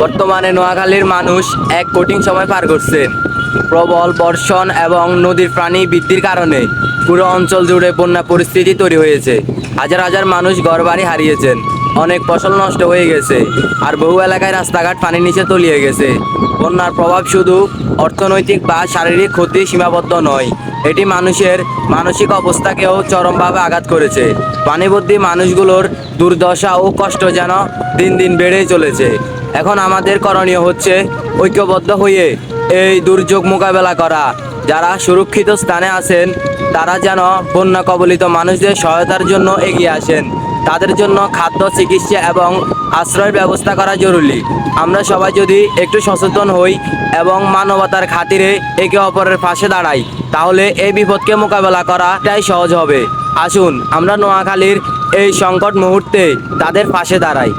বর্তমানে নোয়াখালীর মানুষ এক কঠিন সময় পার করছে। প্রবল বর্ষণ এবং নদীর প্রাণী বৃদ্ধির কারণে পুরো অঞ্চল জুড়ে বন্যা পরিস্থিতি তৈরি হয়েছে। হাজার হাজার মানুষ ঘরবাড়ি হারিয়েছেন। অনেক ফসল নষ্ট হয়ে গেছে আর বহু এলাকায় রাস্তাঘাট পানির নিচে তলিয়ে গেছে। বন্যার প্রভাব শুধু অর্থনৈতিক বা শারীরিক ক্ষতি সীমাবদ্ধ নয়, এটি মানুষের মানসিক অবস্থাকেও চরমভাবে আঘাত করেছে। পানিবদ্ধী মানুষগুলোর দুর্দশা ও কষ্ট যেন দিন দিন বেড়েই চলেছে। এখন আমাদের করণীয় হচ্ছে ঐক্যবদ্ধ হয়ে এই দুর্যোগ মোকাবেলা করা। যারা সুরক্ষিত স্থানে আছেন, তারা যেন বন্যা কবলিত মানুষদের সহায়তার জন্য এগিয়ে আসেন। তাদের জন্য খাদ্য, চিকিৎসা এবং আশ্রয়ের ব্যবস্থা করা জরুরি। আমরা সবাই যদি একটু সচেতন হই এবং মানবতার খাতিরে একে অপরের পাশে দাঁড়াই, তাহলে এই বিপদকে মোকাবেলা করাটাই সহজ হবে। আসুন, আমরা নোয়াখালীর এই সংকট মুহূর্তে তাদের পাশে দাঁড়াই।